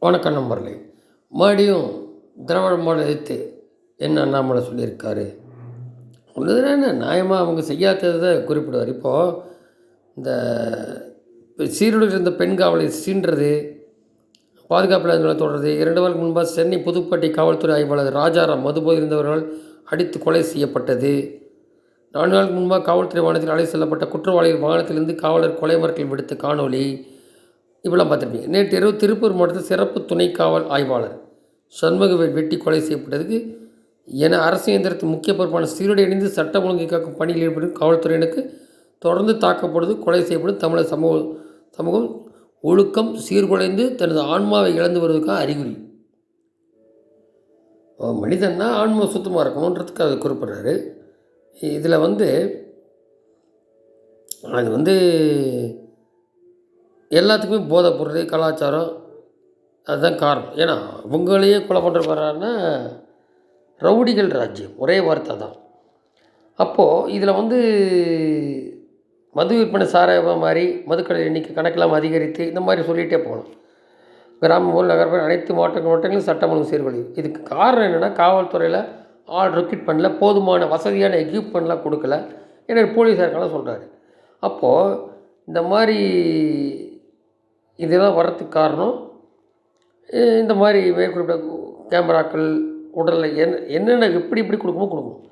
வணக்கம் நம்பர்லே மறுபடியும் திராவிட மாடல் எதிர்த்து என்ன அண்ணாமலை சொல்லியிருக்காரு? ஒன்றுதான் என்ன? நியாயமாக அவங்க செய்யாததை குறிப்பிடுவார். இப்போது இந்த சீருடையில் இருந்த பெண் காவலை சீன்றது பாதுகாப்பு இல்லாதவர்களை தொடர்றது இரண்டு வாரம் முன்பாக சென்னை புதுப்பேட்டை காவல்துறை ஆய்வாளர் ராஜாராம் மதுபோதை இருந்தவர்கள் அடித்து கொலை செய்யப்பட்டது. நான்கு நாளுக்கு முன்பாக காவல்துறை வாகனத்தில் அழைத்து செல்லப்பட்ட குற்றவாளிகள் வாகனத்திலிருந்து காவலர் கொலை மிரட்டல் விடுத்த காணொளி இப்படிலாம் பார்த்துருப்பீங்க. நேற்று இரவு திருப்பூர் மாவட்டத்தில் சிறப்பு துணை காவல் ஆய்வாளர் சண்முக வெட்டி கொலை செய்யப்பட்டதுக்கு என அரசு இயந்திரத்தின் முக்கிய பொறுப்பான சீருடை அணிந்து சட்டம் ஒழுங்கை காக்கும் பணியில் ஈடுபடும் காவல்துறையினருக்கு தொடர்ந்து தாக்கப்படுவது கொலை செய்யப்படும் தமிழக சமூக சமூகம் ஒழுக்கம் சீர்குலைந்து தனது ஆன்மாவை இழந்து வருவதற்காக அறிகுறி. மனிதன்னா ஆன்மா சுத்தமாக இருக்கணுன்றதுக்கு அதை குறிப்பிட்றாரு. இதில் வந்து அது வந்து எல்லாத்துக்குமே போதைப் பொருள் கலாச்சாரம் அதுதான் காரணம். ஏன்னா அவங்களையே கொலை பண்ணுற ரவுடிகள் ராஜ்யம். ஒரே வார்த்தை தான். அப்போது இதில் வந்து மது விற்பனை சாராயம் மாதிரி மதுக்கடை எண்ணிக்கை கணக்கெல்லாம் அதிகரித்து இந்த மாதிரி சொல்லிகிட்டே போகலாம். கிராமம் நகர்ப்புற அனைத்து மாவட்டங்கள் மாவட்டங்களும் சட்டம் ஒழுங்கு சீர்குலைவு. இதுக்கு காரணம் என்னென்னா காவல்துறையில் ஆள் ரெக்ரூட் பண்ணல போதுமான வசதியான எக்யூப்மெண்ட்லாம் கொடுக்கல. ஏன்னா போலீஸாருக்கெல்லாம் சொல்கிறாரு அப்போது இந்த மாதிரி இதெல்லாம் வர்றதுக்கு காரணம் இந்த மாதிரி மேற்கொண்ட கேமராக்கள் உடலில் என்ன என்னென்ன எப்படி எப்படி கொடுக்குமோ கொடுக்கணும்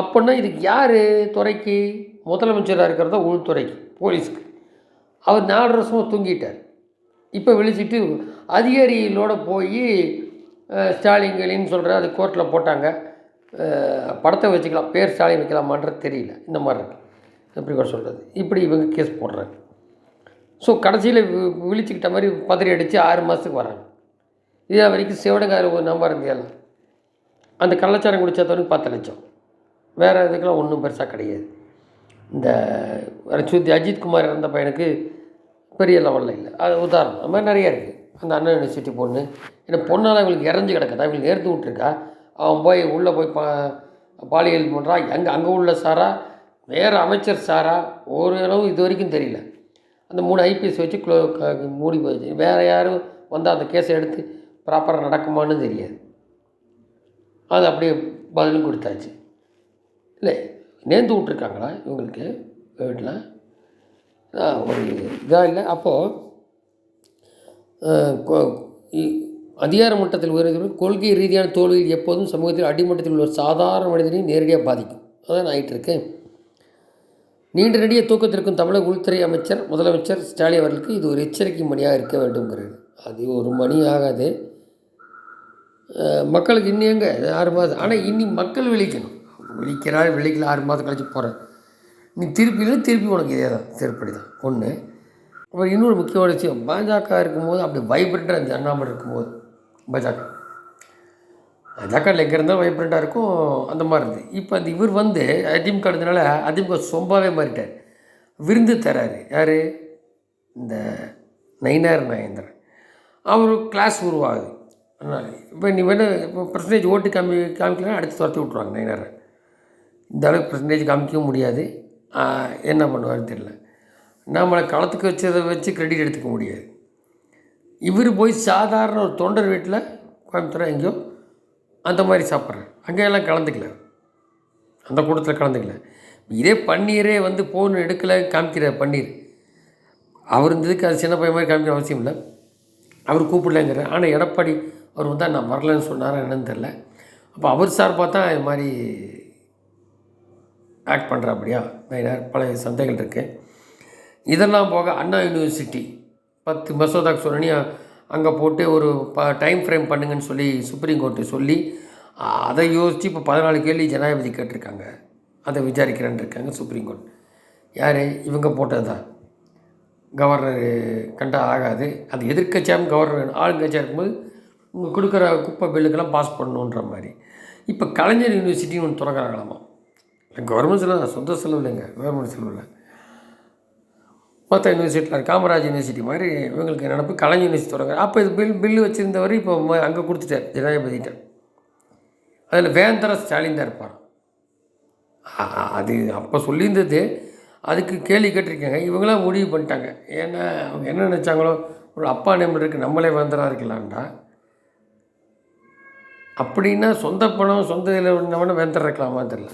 அப்படின்னா இதுக்கு யார் துறைக்கு? முதலமைச்சராக இருக்கிறதா உள்துறைக்கு போலீஸுக்கு. அவர் நாலு வருஷமாக தூங்கிட்டார். இப்போ விழிச்சிட்டு அதிகாரிகளோட போய் ஸ்டாலின்களின்னு சொல்கிற அது கோர்ட்டில் போட்டாங்க. படத்தை வச்சுக்கலாம் பேர் ஸ்டாலின் வைக்கலாமான்றது தெரியல. இந்த மாதிரி இருக்கு. எப்படி கூட சொல்கிறது இப்படி இவங்க கேஸ் போடுறாங்க. ஸோ கடைசியில் விழிச்சிக்கிட்ட மாதிரி பதறி அடித்து ஆறு மாதத்துக்கு வராங்க. இது வரைக்கும் சிவடங்கார ஒரு நம்பர் இருந்தியெல்லாம் அந்த கள்ளச்சாரம் குடித்தவனுக்கு பத்து லட்சம். வேறு இதுக்கெல்லாம் ஒன்றும் பெருசாக கிடையாது. இந்த சுத்தி அஜித்குமார் இறந்த பையனுக்கு பெரிய லெவலில் இல்லை. அது உதாரணம். அது மாதிரி நிறையா இருக்குது அந்த அண்ணா யூனிவர்சிட்டி பொண்ணு. ஏன்னா பொண்ணால் அவங்களுக்கு இறஞ்சி கிடக்குதா? இவங்களுக்கு நேர்த்து விட்ருக்கா அவன் போய் உள்ளே போய் பா பாலியல் பண்ணுறான் எங்கே அங்கே உள்ள சாரா? வேறு அமைச்சர் சாரா? ஒரு அளவு இது வரைக்கும் தெரியல. அந்த மூணு ஐபிஎஸ் வச்சு க்ளோ மூடி போயிடுச்சு. வேறு யாரும் வந்து அந்த கேஸை எடுத்து ப்ராப்பராக நடக்குமான்னு தெரியாது. அது அப்படியே பதிலும் கொடுத்தாச்சு. இல்லை நேர்ந்து விட்ருக்காங்களா இவங்களுக்கு? வீட்டில் ஒரு இதாக இல்லை. அப்போது அதிகார மட்டத்தில் உயர்ந்தவர்கள் கொள்கை ரீதியான தோல்வியில் எப்போதும் சமூகத்தில் அடிமட்டத்தில் உள்ள ஒரு சாதாரண மனிதனையும் நேரடியாக பாதிக்கும். அதான் ஆகிட்டு இருக்கேன் நீண்ட நெடிய தூக்கத்திற்கும் தமிழக உள்துறை அமைச்சர் முதலமைச்சர் ஸ்டாலின் அவர்களுக்கு இது ஒரு எச்சரிக்கை மணியாக இருக்க வேண்டும்ங்கிறது. அது ஒரு மணி ஆகாது. மக்களுக்கு இன்னும் எங்கே? ஆறு மாதம். ஆனால் இனி மக்கள் விழிக்கணும். விழிக்கிறார் விழிக்கல ஆறு மாதம் கழிச்சு போகிறேன் நீ திருப்பி இல்லை திருப்பி உனக்கு இதே தான் திருப்படி தான். ஒன்று அப்புறம் இன்னொரு முக்கியமான விஷயம் பாஜக இருக்கும்போது அப்படி வைப்ரண்ட்டாக இருந்துச்சு அண்ணாமலை இருக்கும்போது பாஜக. அதாக்கா எங்கே இருந்தாலும் வைப்ரண்ட்டாக இருக்கும் அந்த மாதிரி இருந்தது. இப்போ அந்த இவர் வந்து அதிமுக இருந்ததுனால அதிமுக சொம்பாவே மாறிட்டார். விருந்து தராரு. யார்? இந்த நயினார் நாயந்திரன் அவர் கிளாஸ் உருவாகுது. இப்போ நீ வேணும் இப்போ பர்சன்டேஜ் ஓட்டு காமி காமிக்கலாம் அடுத்து துரத்தி விட்ருவாங்க நயினாரை. இந்த அளவுக்கு பர்சன்டேஜ் காமிக்கவும் முடியாது. என்ன பண்ணுவாருன்னு தெரியல. நம்மளை களத்துக்கு வச்சதை வச்சு கிரெடிட் எடுத்துக்க முடியாது. இவர் போய் சாதாரண ஒரு தொண்டர் வீட்டில் கோயம்புத்தூர் எங்கேயோ அந்த மாதிரி சாப்பிட்றேன். அங்கேயெல்லாம் கலந்துக்கல. அந்த கூட்டத்தில் கலந்துக்கல. இதே பன்னீரே வந்து ஃபோன் எடுக்கலை காமிக்கிற பன்னீர். அவர் இருந்ததுக்கு அது சின்ன பையன் மாதிரி காமிக்கிற அவசியம் இல்லை. அவர் கூப்பிடலங்கிற. ஆனால் எடப்பாடி அவர் வந்தால் நான் வரலன்னு சொன்னாரா என்னன்னு தெரில அப்போ அவர் சார் பார்த்தா இது மாதிரி ஆக்ட் பண்ணுறாப்படியா நான் பழைய சந்தைகள் இருக்குது இதெல்லாம் போக அண்ணா யூனிவர்சிட்டி பத்து மசோதாக்கு சொன்னி அங்கே போட்டு ஒரு ப டைம் ஃப்ரேம் பண்ணுங்கன்னு சொல்லி சுப்ரீம் கோர்ட்டு சொல்லி அதை யோசித்து இப்போ பதினாலு கேள்வி ஜனாதிபதி கேட்டிருக்காங்க. அதை விசாரிக்கிறேன்னு இருக்காங்க சுப்ரீம் கோர்ட் யார்? இவங்க போட்டது தான் கவர்னர் கண்டா ஆகாது. அது எதிர்க்கட்சியாகவும் கவர்னர் வேணும். ஆளுங்கட்சியாக இருக்கும்போது உங்கள் கொடுக்குற குப்பை பில்லுக்கெல்லாம் பாஸ் பண்ணணுன்ற மாதிரி. இப்போ கலைஞர் யூனிவர்சிட்டின்னு ஒன்று திறக்கிறாங்களாமா? கவர்மெண்ட் செலவு சொந்த செலவு இல்லைங்க. கவர்மெண்ட் செலவு இல்லை. மற்ற யூனிவர்சிட்டியில் காமராஜ் யூனிவர்சிட்டி மாதிரி இவங்களுக்கு நினப்பு கலைஞர் யூனிவர்சிட்டி தொடங்க அப்போ இது பில் பில்லு வச்சுருந்தவர் இப்போ அங்கே கொடுத்துட்டார் ஜனாதிபதிகிட்ட. அதில் வேந்தர ஸ்டாலின் தான் இருப்பார். அது அப்போ சொல்லியிருந்தது. அதுக்கு கேள்வி கேட்டிருக்காங்க. இவங்களாம் முடிவு பண்ணிட்டாங்க. ஏன்னா அவங்க என்ன நினச்சாங்களோ ஒரு அப்பா நேம் இருக்குது நம்மளே வேந்தராக இருக்கலாம்டா. அப்படின்னா சொந்த பணம் சொந்த இதில் இருந்தவன வேந்தர் இருக்கலாமா தெரியல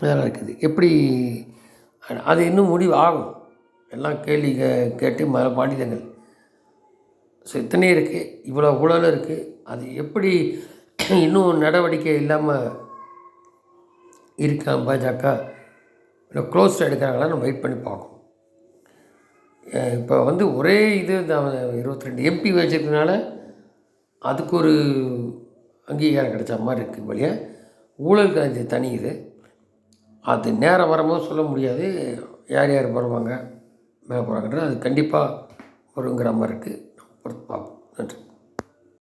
அதெல்லாம் இருக்குது? எப்படி அது இன்னும் முடிவு ஆகும். எல்லாம் கேள்வி கே கேட்டு ம மாநிலங்கள் ஸோ இத்தனை இருக்குது இவ்வளோ ஊழல் இருக்குது அது எப்படி இன்னும் நடவடிக்கை இல்லாமல் இருக்கான் பாஜக? இல்லை க்ளோஸ் எடுக்கிறாங்களா? நம்ம வெயிட் பண்ணி பார்க்கணும். இப்போ வந்து ஒரே இது இருபத்தி ரெண்டு எம்பி வச்சுருக்கனால அதுக்கு ஒரு அங்கீகாரம் கிடைச்ச மாதிரி இருக்குது வழியாக ஊழலுக்கு அது தனி இது. அது நேரம் வரும்போது சொல்ல முடியாது யார் யார் வருவாங்க மேலே போகிறாங்கன்றது அது கண்டிப்பாக வருங்கிற மாதிரி இருக்குது और